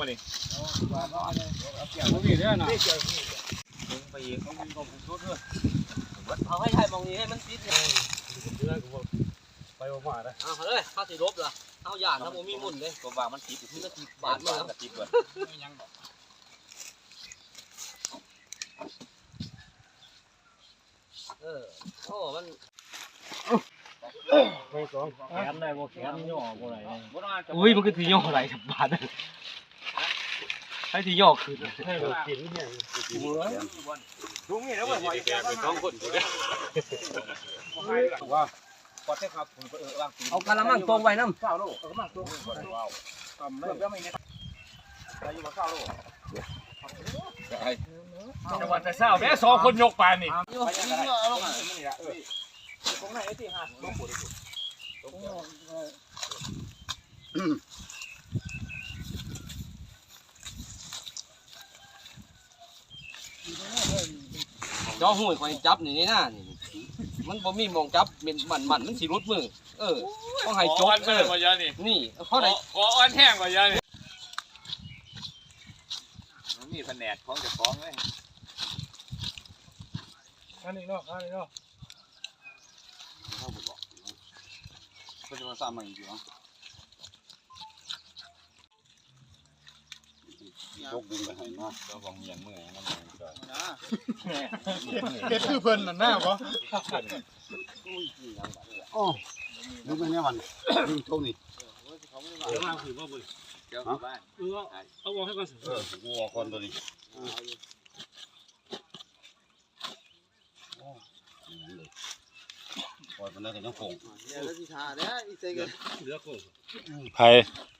มาดิมีเด้อน่ะไปอีกเขามีความสุดเลยเอาให้ใช่มองนี้ให้มันติดเนี่ยไปบ่มาได้เอาเฮ้ยข้าสิลบล่ะเอาหยาดถ้าผมมีมุ่นเลยก็ว่ามันติดอยู่มีที่นาทีบาทมาแล้วกับติดก่อนเออโอ้มันไปสองแขนได้บ่แขนย่อบ่ได้อุ้ยมันก็ทีย่ออะไรสับบาท ให้ทีย่อขึ้นให้บ่กินเนี่ยลุงนี่แล้วว่าหอยแกเป็นสองคนอยู่เนี่ยว่าพอเท่ครับเออวางเอากะละมังตรงไว้น้ำเก้าโลเออมาตัวว้าวทำเพิ่มเยอะไหมเนี่ยอายุมาเก้าโลจังหวัดแต่เศร้าแม่สองคนยกปานนี่โยไปยังไงลงนี่ละเออตรงไหนที่ฮะลงปุ๋ยลง จ่อหูคอยจับนี่นี่นะนี่มันบ่มีมองจับมันมันมันมันสิรุดมือ เออต้องให้จบเออมาเยอะนี่นี่เพราะไหนขออ้อนแห้งมาเยอะนี่มีแผนกของจะฟ้องเลยอันนี้เนาะอันนี้เนาะก็จะมาสร้างมาอีกเหรอ ยกดึงไปให้มาก็วางเงียงมือน้ำมันก็เฮ็ดคือเพิ่นน่ะหน้าบ่โอ้ดึงไปเนี่ยมันดึงโชคนี่เดี๋ยวมาคือว่าบุญเดี๋ยวบ้านเออเอาบ่ให้ก่อนเออกูออกก่อนตัวนี้ปล่อยมันได้ก็ยังคงไผ่แบ่งกันปาดขามันมีดไ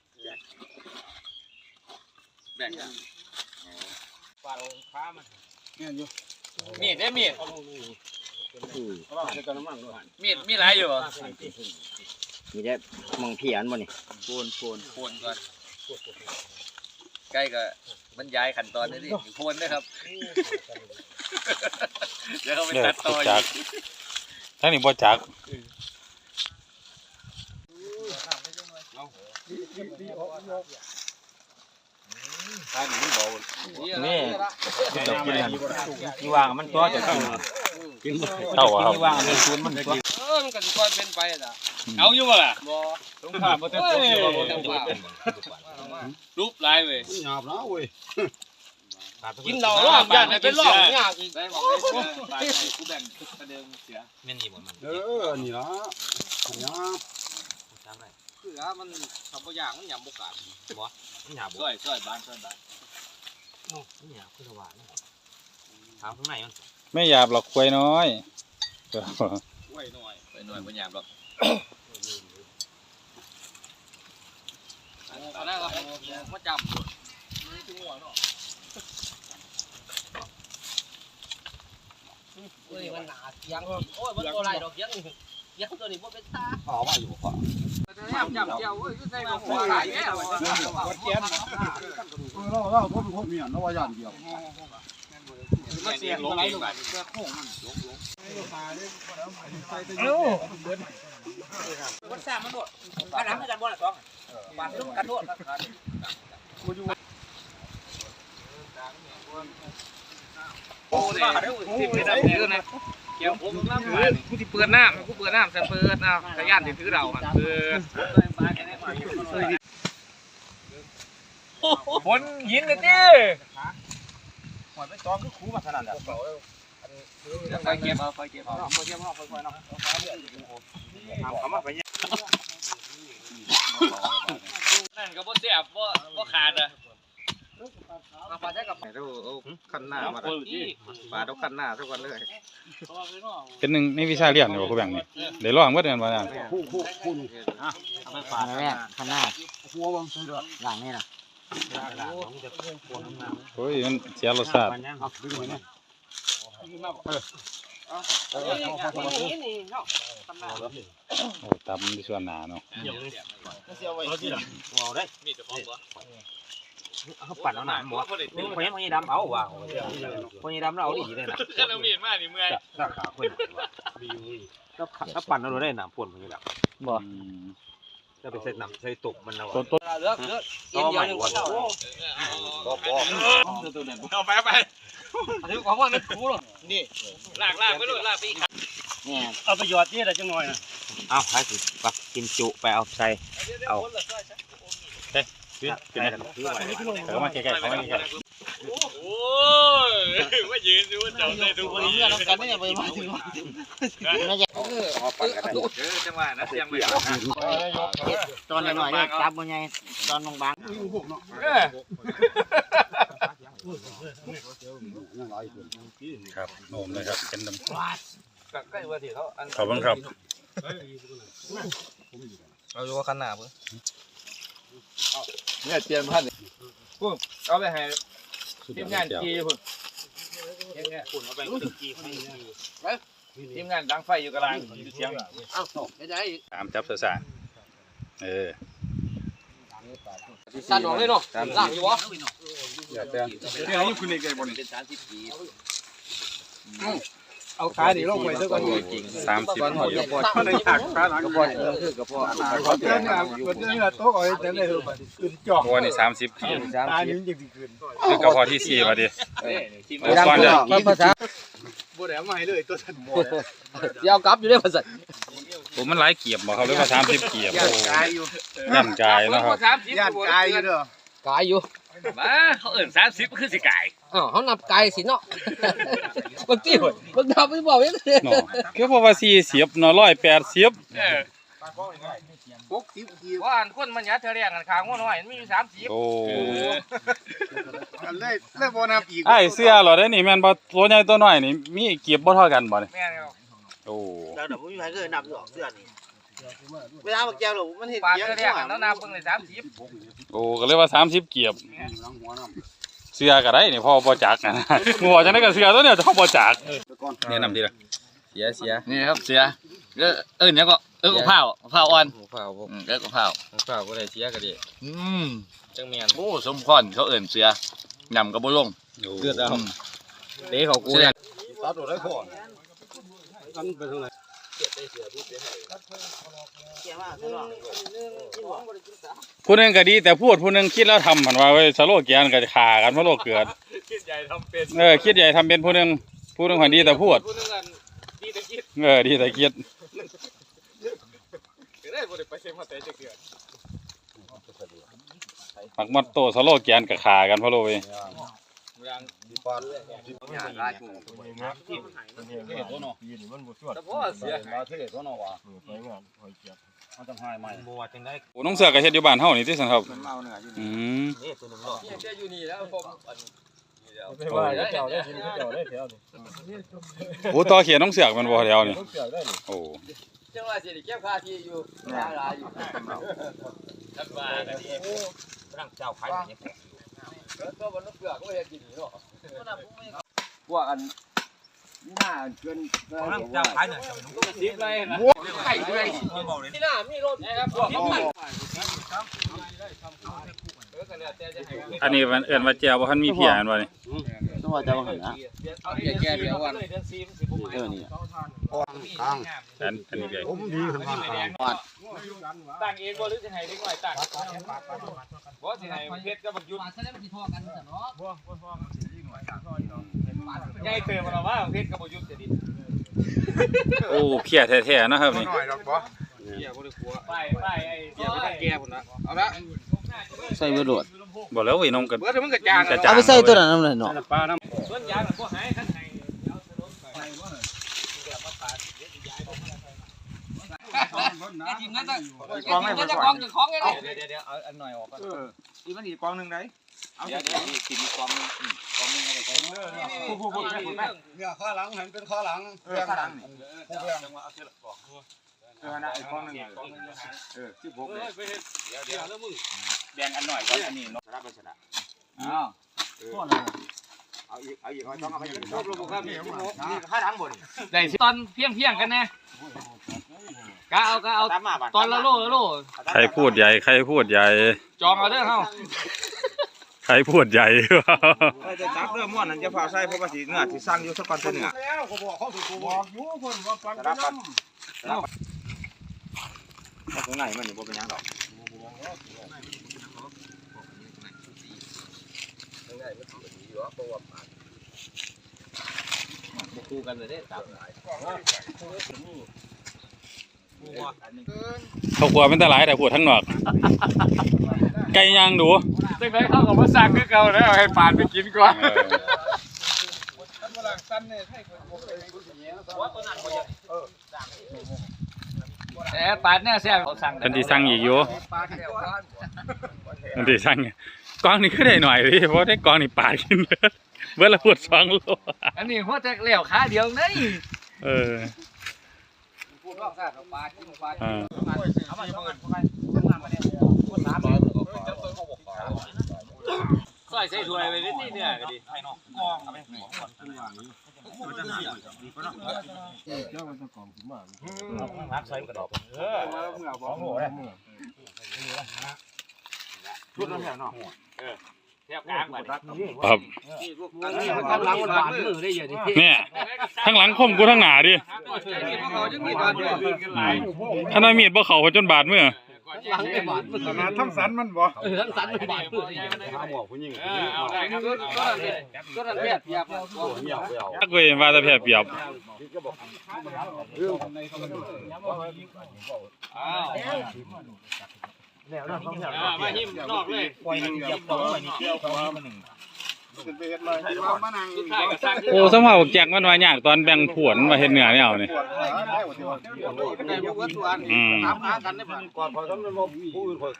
ด้มีดเอาว่าจะกันน้ำมันด้วยมีดมีหลายอยู่มีได้มองพียนบ่นี่โฟนโฟนโฟนก่อนใกล้ก็บรรยายขั้นตอนนี่ดิโฟนนะครับเดี๋ยวเขาไปตัดต่ออีกทั้งนี้บ่จักเบา นี่จะกินนั่นที่วางมันตัวจะกินกินหมดเต้าอะครับที่วางมันศูนย์มันตัวเออมันก็สิค่อยเป็นไปล่ะเอาอยู่บ่ล่ะบ่สงครามบ่ต้องจบอยู่บ่ต้องว่ารูปลายเว้ยมันหยาบนะเว้ยกินเหล้ารอบยานเป็นรอบยากอีกได้บอกได้เสือไปกูแบ่งประเดิมเสือแม่นนี่บ่มันเออนี่ละหยาบคือมันทำบ่ยากมันหยำบ่กัดมั นหยาบบ่ช่วยช่วยบ้านช่วยบ้านมันหยาบคือว่าถามข้างในมันไม่หยาบหรอกควายน้อยไว้หน่อยไว้หน่อยบ่ยามหรอกอันนั้นครับมาจำนี่คือหัวเนาะเฮ้ยมันหนาเสียงโอ้ยมันตัวไรดอกเสียง นี่เสียงตัวนี้บ่เป็นตาเอามาอยู่ขวาจำจำเจ้าเอ้ยคือใส่มาหัวไหลแน่ว่ะเขียนเออเราเราพบพบเมียนเราว่าย่านเดียวมาเสียงลงเองบัดเอ้ามันสร้างมันโดดกันน้ำให้กันบ่ล่ะสองบาดลุกกันโดดโอ้ยมาเด้อสิเป็นอะไรเด้อนะ เกี่ยวผมน้ำมากูสิเปิดน้ำกูเปิดน้ำจะเปิดเอาขยันสิถือเราหั่นเปิดฝนหินเลยติหอยไปจอมคือคูมาขนาดนั้นไฟเก็บเอาไฟเก็บเอาเอาเทียมเอาค่อยๆเนาะถามเขามาไปเนี่ยนั่นก็บ่แซ่บบ่บ่ขาดอะ มาปาได้กับดูเอาคันหน้ามาปาดเอาคันหน้าทุกวันเลยเป็นหนึ่งในวิชาเรียนนี่บ่กูแบ่งนี่เดี๋ยวลองเบิดกันบ่นั่นคู่คู่คู่เอาไปปาดแรกคันหน้าหัววังสุดละหลังนี่นะโอ้ยมันเสียรสชาติเอาดึงไปเนี่ยนี่นี่เนาะโอ้ตำที่ส่วนหนาเนาะ เอาได้มีแต่ของบ่เขาปั่นเอาหนามบ่พอยังพอยังดำเอาว่ะพอยังดำเราเอาดีเลยนะคันเอามีดมานี่เมื่อยราคาเพิ่นถ้าถ้าปั่นเอาได้หนามพ่นมันอยู่แล้วอืมจะไปใส่น้ำใส่ตุกมันเอาต้นต้นเลือกเลือกกินเดียวหนึ่งคนเอาเอาไปไปถือของว่ามันคูหรอนี่ลากลากไปเลยลากไปอีกเอาประโยชน์นี่แหละจังหน่อยนะเอาให้สิปักกินจุไปเอาใส่เอา กินไหมเขามาใกล้ๆเขามาใกล้โอ้ยว่ายืนดูเจ้าได้ดูคนนี้น้ำกันไม่ไปมาถึงจังหวะนะยังไม่ตอนหน่อยเนี่ยจับมันไงตอนบางบางๆครับโน้มเลยครับเป็นน้ำใกล้ว่าที่เขาอันขอบคุณครับเราดูว่าขนาดเพิ่ง เนี่ยเตรียมพันเอาไปให้สุดทียมอดงานเจียวจีพุ่นทีมงานดังไฟอยู่กลางอยู่เสียงเอ้าไม่ได้ตามจับซะๆเออสั่นออกเลยเนาะล่างอยู่วะอย่าเตรียมเนี่ยนี่คุณในไก่บ่นี่เป็นสามสิบปี เอาขาดิลงไปซะก่อนจริงสามสิบก่อนหอดเกียกวระเพาะมันได้หักขาหลังกระเพาะเรื่องคือกระเพาะขอเตือนนะวันนี้ละโต๊ะเอาไว้แต่ได้เถอะขึ้นจ่อเพราะว่านี่สามสิบเกียวสามตาสินี้บมันยังสิขึ้นคือกระเพาะที่สี่วะดิทีมเอาก่อนเด้อภาษาบ่ได้เอามาให้เลยตัวฉันบ่เดี๋ยวกลับอยู่ด้วยภาษาผมมันหลายเกียบบ่ครับหรือว่าสามสิบเกียบย่าโอ้นกายอยู่ย่ำกายเนาะครับสามสิบย่านกายอยู่เด้อกายอยู่มาเขาเอิ่นสามสิบคือสิไก่ อ๋อเขานับกายสิเนาะบางทีบางทีไม่บอกยังเนาะคือเพราะว่าสี่สิบเนาะร้อยแปดสิบเออ60กิโลว่าอันคนมันยัดเธอเรียงกันขางว่าน้อยมันมีอยู่สามสิบโอ้อันเลยเลยบ่นับอีกไอ้เสื้อเหรอได้นี่แม่นบ่ตัวใหญ่ตัวน้อยนี่มีเกียบบ่เท่ากันบ่นี่แม่นครับโอ้แล้วเดี๋ยวผมมีใครเคยนับหรอกเสื้อนี่เวลาบักแก้วหรอมันเห็นปาดเยอะเธอเรียงกันแล้วนับเบิ่งเลยสามสิบโอ้ก็เลยว่าสามสิบเกียบเสื้อก็ได้นี่พ่อบ่จักนะงัวจังได๋ก็เสื้อตัวเนี้ยเขาบ่จักแนะนำดีล่ะเสียเสียนี่ครับเสียเออเออเนี่ยก็เออกระเพราเผาอ่อนเผาผมเออกระเพราเผาก็ได้เสียก็ดีอืมจังเมียนโอ้สมพรเขาเอิ่นเสือยำกระบุลงโอ้เลือดเอาเตะเขากูเนี่ยตัดตัวได้พอเกี่ยวมากเสื้อ ผู้หนึงก็ดีแต่พูดผู้หนึงคิดแล้วทำมันว่าเว้ยสโลแกนก็ฆ่ากันบ่โลกเกิด คิดใหญ่ทำเป็นเออคิดใหญ่ทำเป็นผู้หนึงผู้หนึงหันดีแต่พูดพูดเรื่องดีตะคิดเออดีแต่คิดก็ได้บ่ได้ไปเซ็นมาแต่จะเกิดมักมัดโตสโลแกนก็ฆ่ากันพะโลเว้ยอย่างแต่พอเสียมาเทศตัวเนาะว่ามันต้อง หายใหม่บัวจังได้โอ้น้องเสือก็เฮ็ดอยู่บ้านเฮานี่ติซั่นครับเมาเนื้ออยู่อืมนี่ตังเนาะจะอยู่นี่แล้วผมโอ้ต่อเขียนน้องเสือกมันบ่แถวนี่ต้องเกี่ยวได้นี่โอ้จังว่าสิได้เก็บค่าที่อยู่หลายอยู่จังว่าก็ดีร่างเจ้าขายอย่างนี้ ก็บ่นึกเปลือกก็บ่ได้กินเนาะพวกอันหน้าเกินร่างเจ้าขายหน่อยสิบเลยนะไข่ด้วยที่หน้ามีรถนะครับพวกเขาไปเออก็แล้วแต่จะให้อันนี้มันเอิ้นว่าแจวบ่ทันมีเพียอันบ่นี่ต้องว่าจะมาหันนะเอาเดี๋ยวแก้เดี๋ยววันเออนี่ทางอันอันนี้ใหญ่ผมดีขึ้นมาทางตั้งเองบ่หรือจะให้เด็กน้อยตั้ง บ่สิให้เพชรกับบักยุทธใหญ่เติมมาแล้วว่าเพชรกับบักยุทธจะดีโอ้เพียแท้ๆเนาะครับนี่หน่อยดอกบ่ไปไปไอ้เดี๋ยวไปตั้งแก้พุ่นละเอาละใส่เบอร์โดดบ่แล้วเว้ยน้องกันเบิดมันก็จางกระจาเอางไปใส่ตัวนั้นนั่นเลยเนาะปลาน้ส่วนยางก็หายคันให้ ทีมนั้นจะกองไม่จะกองจะของไงเดี๋ยวเดี๋ยวเอาอันหน่อยออกก่อนำเอออีมันอีกกองหนึงไหนเอาเดี๋ยวเดี๋ยวนี่กินกองนึงกองนึงอะไรกันผู้ผู้ผู้ผู้เนี่ยข้อหลังเห็นเป็นข้อหลังเออข้างหลังนี่เออนะอีกกองหนึงเออที่ผมเนี่ยเดี๋ยวเดี๋ยวแล้วมึงแบ่งอันหน่อยก่อนอันนี้เนาะรับไปชนะอ้าวเอาอีกเอาอีกเอาต้องเอาไปอีกรวบรวมครับนี่นี่ข้าหลังบนี่ได้ตอนเพียงเพียงกันแน่กะเอากะเอาตามมาบัดตอนละโลละโลใครพูดใหญ่ใครพูดใหญ่ จองเอาเด้อเฮาใครพูดใหญ่เออจะจับเรื่องม่วนนั้นจะพาใส่เพราะว่าสิเนื้อสิสร้างอยู่สักก่อนเท่าเนื้อแล้วเขาบอกเขาถูกบอกอยู่คนว่าฟังรับกันตรงไหนมันนี่บ่เป็นยังดอก คู่กันเลยได้ตับเขากลัวเป็นตะหลายแต่ปวดทั้งนอกไก่ย่างดูจังไดเข้ากับว่าสร้างคือเก่าแล้วให้ปานไปกินก่อนเออแหมปานเนี่ยแซ่บเขาสั่งทันทีสั่งอีกอยู่ทันทีสั่ง กองนี่คือได้หน่อยพี่เพราะได้กองนี่ปาดขึ้นเลยเมื่อละปวดสองโลอันนี้หัวจักเหลี่ยวขาเดียวนี่เออพูดว่าซะปลากินปลาอ่าเอามาอยู่บ่กันซอยใส่ถ้วยไว้นิดนี่เนี่ยก็ดีรักใส่กระดอก ชุดน้ำแข็งเนาะแทบกลางบัดครับนี้มันกำลังหวานมือได้เยอะนี่เนี่ยทั้งหลังคมกูทั้งหน้าดิเขาจะมีบาดมือกันหลายถ้าน้อยมีดบ่เข้าจนบาดมือหลังไม่บาดมือขนาดทั้งสันมันบ่เออทั้งสันไม่บาดมือหาหมอกผู้หญิงเออเอาได้ครับก็นั่นเลยก็นั่นเพียบเพียบเหี่ยวไปเอาตักเวยว่าแต่แพ้เปรียบอ้าว แล้วนั่นต้องเหี่ยวมาหิมนอกเลยปล่อยมันเหยียบตรงไปนี่เกี่ยวกับมันนึงขึ้นไปเฮ็ดมาที่ว่ามานั่งสุดท้ายก็สร้างโอ้สมภาพแจกมันว่ายากตอนแบ่งผวนมาเฮ็ดเนื้อเนี่ยเอานี่ปวดขาได้หมดที่ว่าเป็นไงพวกวัตถุอันอืมถามหากันได้บ่ก่อนพอทำนั้นบ่ผู้อื่นคอย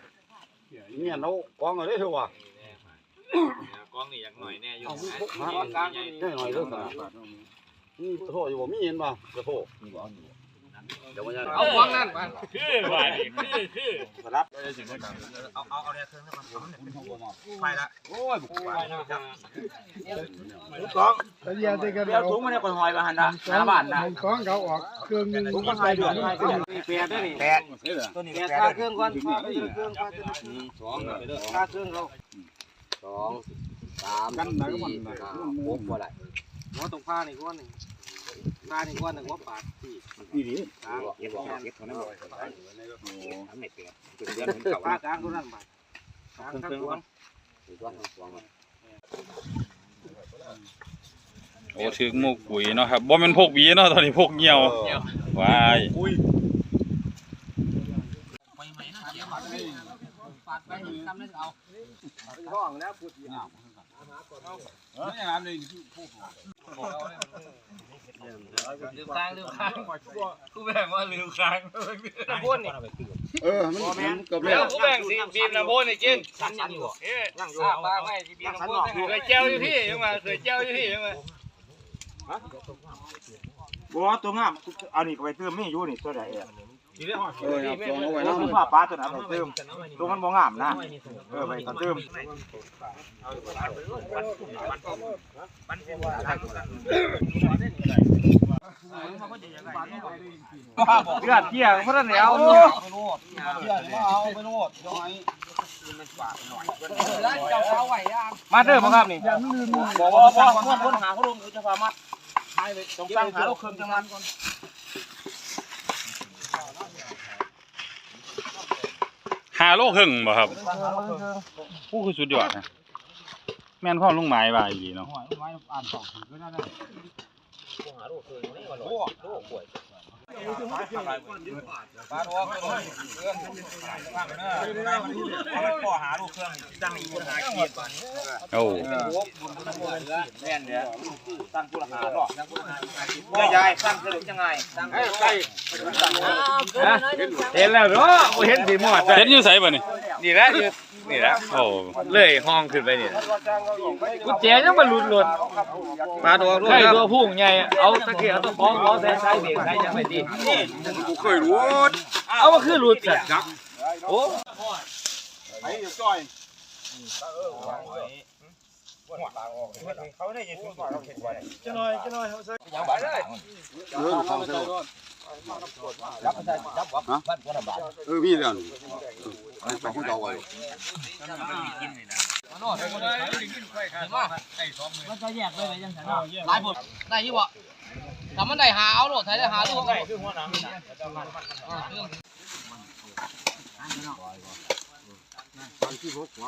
เนี่ยเนากองเอาได้เถอะว่ะกองนี่อย่างหน่อยแน่อยู่ได้หน่อยเด้อครับนี่โทษอยู่บ่มีเห็นบ่กระโทษ เดี๋ยวมันจะเอาของนั่นมาคือว่านี่คือคือรับเอาเอาเอาเนี่ยเครื่องให้มันไปละโอ้ยบุกไปกองตะเยียดกันเดี๋ยวถุงมันเนี่ยคนหอยมาหันนะหน้าบ้านนะกองเขาออกเครื่องนึงถุงมันไปเดือดไปเดือดแปดได้นี่แปดตัวนี้แปดค่าเครื่องก่อนค่าเครื่องค่าเครื่องสองค่าเครื่องเราสองสามกันหนักมันห้าหกบ่ได้หัวตรงผ้านี่ก้อนหนึ่ง ผ้านี่ก้อนหนึ่งหัวปาดที่นี่ดิเก็บเก็บเท่านั้นบ่ทำไม่เป็นเป็นเดือนมันเก่าผ้ากลางตัวนั้นบาดกลางทั้งตัวถือว่าทั้งสองโอ้ถึกหมูกปุ๋ยเนาะครับบ่แม่นพกหวีเนาะตอนนี้พกเหี่ยววายห้องแล้วพูด ลืมค้างลืมค้างกูแบ่งว่าลืมค้างพูดนี่เออ มันมันกับแล้แล้ววกูแบ่งสีบีมนะโบนี่กินสันอยู่เอ๊ะยังอยู่ปลาไม่บีมนะโบเคยเจ้าอยู่พี่ยังมาเคยเจ้าอยู่พี่ยังมา บัวตัวงามเอานี่ก็ไปเติมนี่อยู่นี่ตัวไหนเอะเออครับลองเอาไว้ตัวเนาะผ้าป้าตัวนั้นไปเติมตัวมันบ่งามนะ เออไปเติมเลือดเที่ยงเพราะนั่นแล้วเอาไปโนดย้อยมาเด้อมาครับนี่บอกว่าสร้างคนคนหาเขาลงจะสามารถต้องสร้างหาลูกเครื่องจังนั้นก่อนหาโลครึ่งบ่ครับผู้คือสุดยอดนะแม่นพ่อลุงหมายว่าอีหลีเนาะพ่อหาลูกเครื่องสร้างอีกคนหาเกียรติโอ้แม่นเด้อสร้างผู้หาหรอกยายยายสร้างสรุปยังไงสร้างใกล้เห็นแล้วเนาะเห็นสีหมอดเฮ็ดอยู่ไสบ่นี่นี่แหละนี่แหละโอ้เลยห้องขึ้นไปนี่กุญแจยังมาหลุดหลุดมาตัวใช่ตัวพุ่งใหญ่เอาตะเกียบตัวของเอาแซ่ใช้เด็กใช้ยังไม่ดีกูเคยรู้เอามาคือหลุดสัตว์โอ้ไอ้จ้อยเขาได้ยินก่อนเราเห็นไว้จะน่อยจะน่อยเฮาใส่เออเขาใส่เออมีเรื่องไอ้สองคนเอาไว้มันจะแยกเลยไปยังไงหลายผลได้ยี่บ่ ถ้ามันได้หาเอาโลดใช้ได้หาลูกไงที่รถหัว